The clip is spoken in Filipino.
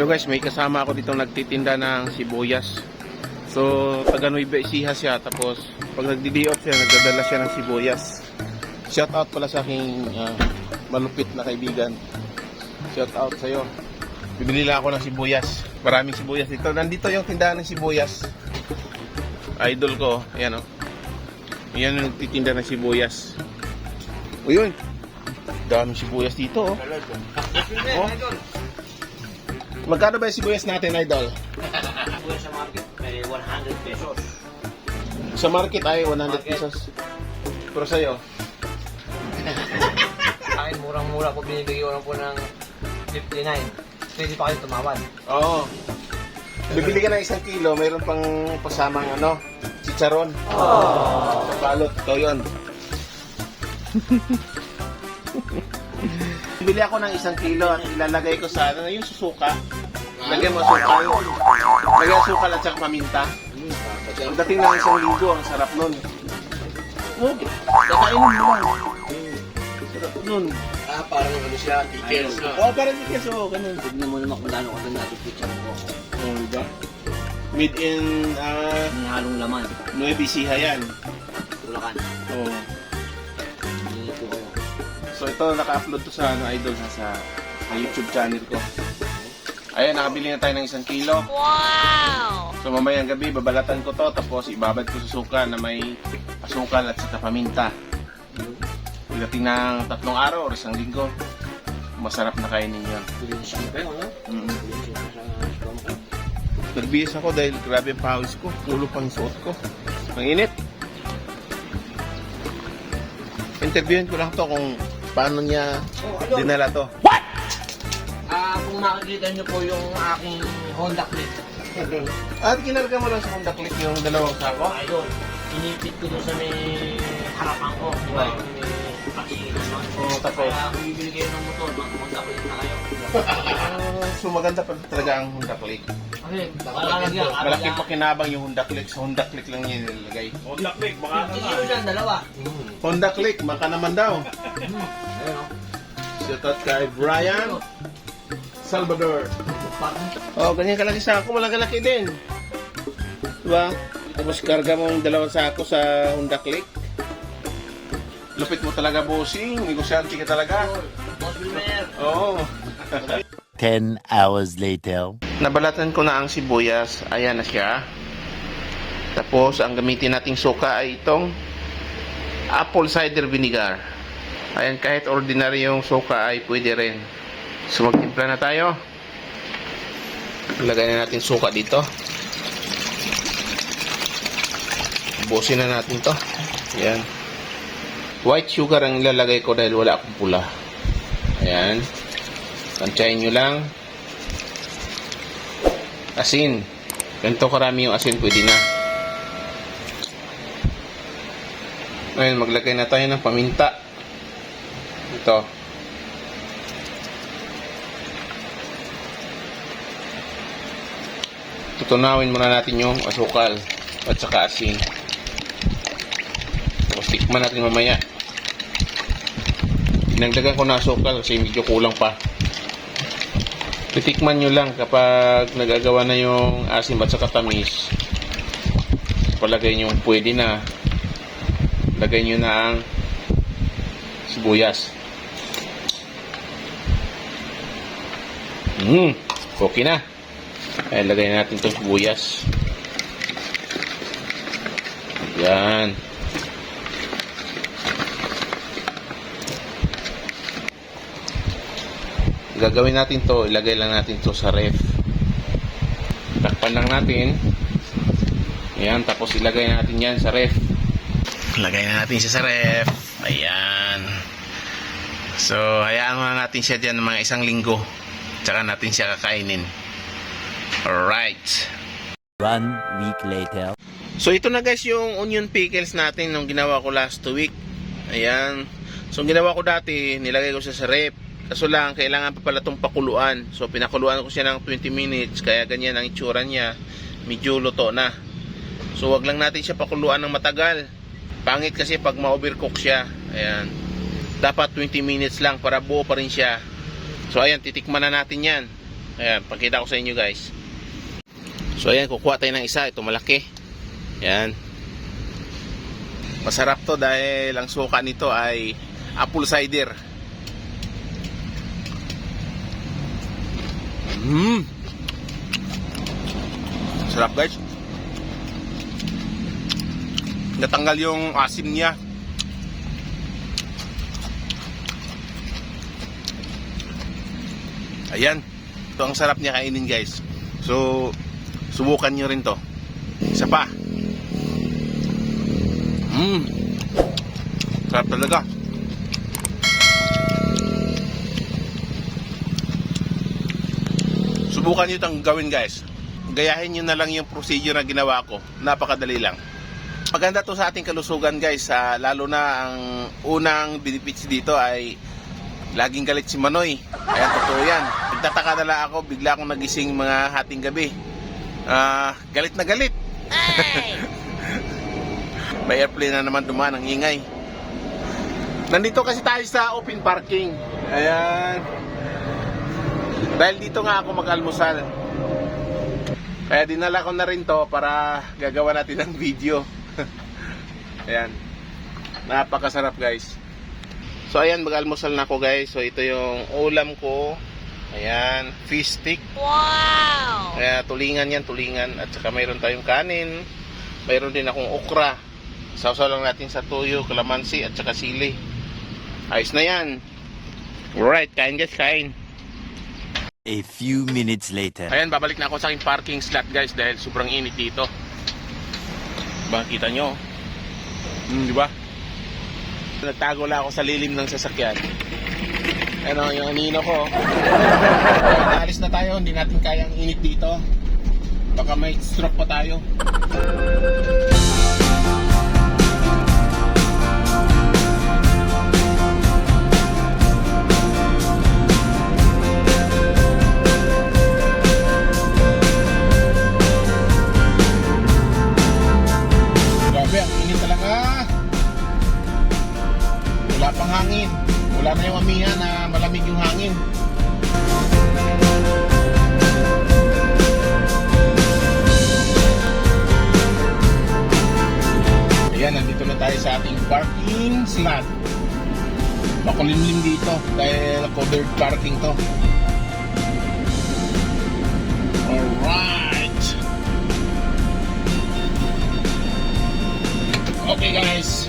Hello guys, may kasama ako dito nagtitinda ng sibuyas. So, taga Nueva Ecija siya. Tapos, pag nagdi off siya, nagdadala siya ng sibuyas. Shout out pala sa aking ah, malupit na kaibigan. Shout out sa'yo. Bibili lang ako ng sibuyas. Maraming sibuyas dito. Nandito yung tindahan ng sibuyas. Idol ko. Ayan o. Oh. Ayan yung nagtitinda ng sibuyas. O yun. Daming sibuyas dito oh. Oh. Magkano ba yung sibuyas natin, Idol? Kuya sa market, may 100 pesos. Sa market ay 100 Market. pesos. Pero sa'yo, Sa akin, murang-mura po binibigay ko lang po ng 59. Pwede pa kayo tumawad. oo. Bibili ka ng isang kilo, mayroon pang pasamang ano, chicharon. Sa balot, ito yun. Bibili ako ng isang kilo at ilalagay ko sa ano, yung susuka. Lagyan mo sukal. Lagyan sukal at saka paminta. Pagdating ng isang linggo, ang sarap nun. Oh, kakainin mo lang. Sarap nun. Ah, parang ano siya, details Oo, oh, parang tickets, oo, ganun. Tignan mo naman kung gaano ka natin picture mo. Oo, diba? Made in uh, Ang halong laman, Nueva Ecija yan. tulakan. Oo. Kayo. So ito, naka-upload to sa ano, idol sa, sa, sa YouTube channel ko. Ayan, nakabili na tayo ng isang kilo. Wow! So mamayang gabi, babalatan ko to, tapos ibabad ko sa suka na may asukal at saka paminta. Pagdating ng tatlong araw or isang linggo, masarap na kainin yun. Ano? Mm ko. Nagbihis ako dahil grabe ang pawis ko. Tulo pang suot ko. Ang init. Interviewin ko lang to kung paano niya Oh, ano? dinala to. Ah, kung makikita niyo po yung aking Honda Click. At kinarga mo lang sa Honda Click yung dalawang sako. Idol, inipit ko doon sa may harapan ko. Di ba? Oh. Yung may patingin naman. Oo, tapos? Kaya kung bibili kayo ng motor, mag Honda Click na kayo. So maganda pa talaga ang Honda Click. Kasi, malalagyan. Malaking pakinabang yung Honda Click. Sa Honda Click lang niya nilalagay. Honda Click, baka 50 kilo dyan, dalawa. Honda Click, maka naman daw. Ayun o. Shout out kay Brian Salvador. Oh, ganyan kalaki sako, malaki-laki din. Diba? Tapos karga mo yung dalawang sako sa Honda Click. Lupit mo talaga, bossing. Negosyante ka talaga. Boss Wilmer. Oo. 10 hours later. Nabalatan ko na ang sibuyas. Ayan na siya. Tapos, ang gamitin nating suka ay itong apple cider vinegar. Ayan, kahit ordinary yung suka ay pwede rin. So, magtimpla na tayo. Lagay na natin suka dito. Busin na natin to. Ayan. White sugar ang ilalagay ko dahil wala akong pula. Ayan. Tansyahin nyo lang. Asin. Ganito karami yung asin, pwede na. Ngayon, maglagay na tayo ng paminta. Ito. Tutunawin muna natin yung asukal at saka asin. Tapos tikman natin mamaya. Dinagdagan ko na asukal kasi medyo kulang pa. Titikman nyo lang kapag nagagawa na yung asim at saka tamis. Palagay nyo pwede na. Lagay nyo na ang sibuyas. Hmm, okay na. Ay, lagay na natin itong sibuyas. Yan. Gagawin natin to, ilagay lang natin to sa ref. Takpan lang natin. Ayan, tapos ilagay natin yan sa ref. Lagay na natin siya sa ref. Ayan. So, hayaan muna natin siya dyan mga isang linggo. Tsaka natin siya kakainin. Alright. One week later. So ito na guys yung onion pickles natin nung ginawa ko last week. Ayan. So ginawa ko dati, nilagay ko siya sa rep. Kaso lang, kailangan pa pala itong pakuluan. So pinakuluan ko siya ng 20 minutes, kaya ganyan ang itsura niya. Medyo luto na. So wag lang natin siya pakuluan ng matagal. Pangit kasi pag ma-overcook siya. Ayan. Dapat 20 minutes lang para buo pa rin siya. So ayan, titikman na natin yan. Ayan, pakita ko sa inyo guys. So ayan, kukuha tayo ng isa. Ito malaki. Ayan. Masarap to dahil ang suka nito ay apple cider. Mmm. Sarap guys. Natanggal yung asim niya. Ayan. Ito ang sarap niya kainin guys. So, subukan nyo rin to. Isa pa. Mmm. Sarap talaga. Subukan nyo itong gawin guys. Gayahin nyo na lang yung procedure na ginawa ko. Napakadali lang. Maganda to sa ating kalusugan guys. Ah, lalo na ang unang benefits dito ay laging galit si Manoy. Ayan, totoo yan. Nagtataka na lang ako, bigla akong nagising mga hating gabi. Ah, galit na galit. May airplane na naman dumaan ang ingay. Nandito kasi tayo sa open parking. Ayan. Dahil dito nga ako mag-almusal. Kaya dinala ko na rin to para gagawa natin ng video. ayan. Napakasarap guys. So ayan, mag-almusal na ako guys. So ito yung ulam ko. Ayan, fish stick. Wow! Kaya tulingan yan, tulingan. At saka mayroon tayong kanin. Mayroon din akong okra. Sausaw lang natin sa tuyo, kalamansi at saka sili. Ayos na yan. Alright, kain guys, kain. A few minutes later. Ayan, babalik na ako sa aking parking slot guys dahil sobrang init dito. Ba, kita nyo? Hmm, di ba? Nagtago lang ako sa lilim ng sasakyan. Ano, yung anino ko. Naalis na tayo, hindi natin kayang init dito. Baka may stroke pa tayo. Parking slot. Makulimlim dito dahil covered parking to. Alright. Okay guys.